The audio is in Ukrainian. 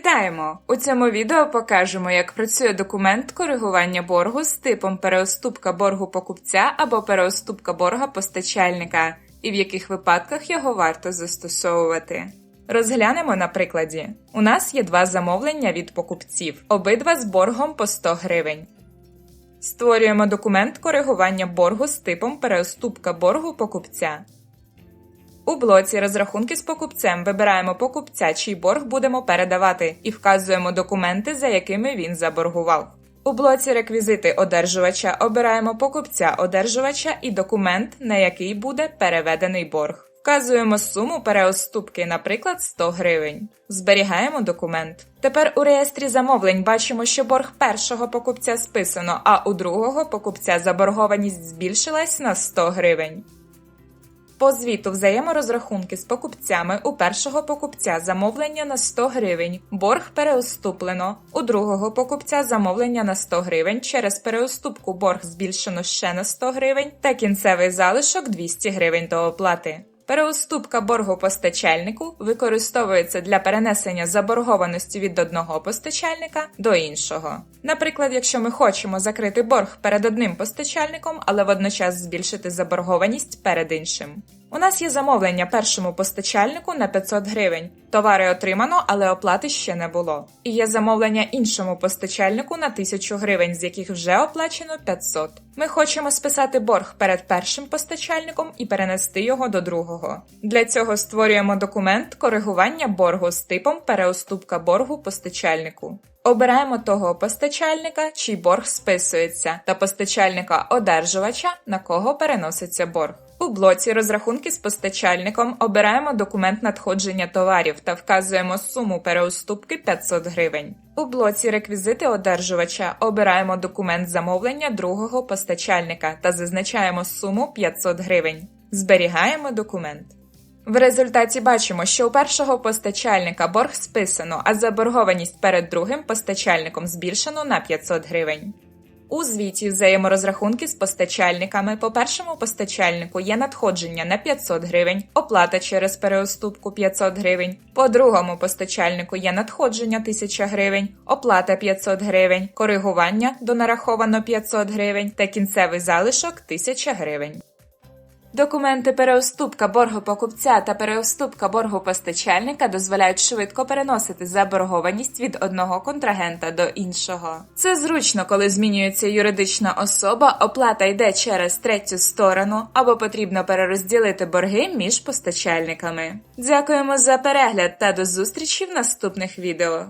Вітаємо! У цьому відео покажемо, як працює документ коригування боргу з типом переоступка боргу покупця або переоступка борга постачальника, і в яких випадках його варто застосовувати. Розглянемо на прикладі. У нас є два замовлення від покупців, обидва з боргом по 100 гривень. Створюємо документ коригування боргу з типом переоступка боргу покупця. У блоці розрахунки з покупцем вибираємо покупця, чий борг будемо передавати, і вказуємо документи, за якими він заборгував. У блоці реквізити одержувача обираємо покупця одержувача і документ, на який буде переведений борг. Вказуємо суму переоступки, наприклад, 100 гривень. Зберігаємо документ. Тепер у реєстрі замовлень бачимо, що борг першого покупця списано, а у другого покупця заборгованість збільшилась на 100 гривень. По звіту взаєморозрахунки з покупцями у першого покупця замовлення на 100 гривень, борг переуступлено, у другого покупця замовлення на 100 гривень, через переуступку борг збільшено ще на 100 гривень. Та кінцевий залишок 200 гривень до оплати. Переуступка боргу постачальнику використовується для перенесення заборгованості від одного постачальника до іншого. Наприклад, якщо ми хочемо закрити борг перед одним постачальником, але водночас збільшити заборгованість перед іншим. У нас є замовлення першому постачальнику на 500 гривень. Товари отримано, але оплати ще не було. І є замовлення іншому постачальнику на 1000 гривень, з яких вже оплачено 500. Ми хочемо списати борг перед першим постачальником і перенести його до другого. Для цього створюємо документ коригування боргу з типом переуступка боргу постачальнику. Обираємо того постачальника, чий борг списується, та постачальника одержувача, на кого переноситься борг. У блоці розрахунки з постачальником обираємо документ надходження товарів та вказуємо суму переуступки 500 гривень. У блоці реквізити одержувача обираємо документ замовлення другого постачальника та зазначаємо суму 500 гривень. Зберігаємо документ. В результаті бачимо, що у першого постачальника борг списано, а заборгованість перед другим постачальником збільшено на 500 гривень. У звіті взаєморозрахунки з постачальниками по першому постачальнику є надходження на 500 гривень, оплата через переуступку 500 гривень, по другому постачальнику є надходження 1000 гривень, оплата 500 гривень, коригування донараховано 500 гривень та кінцевий залишок 1000 гривень. Документи переуступка боргу покупця та переуступка боргу постачальника дозволяють швидко переносити заборгованість від одного контрагента до іншого. Це зручно, коли змінюється юридична особа, оплата йде через третю сторону або потрібно перерозділити борги між постачальниками. Дякуємо за перегляд та до зустрічі в наступних відео.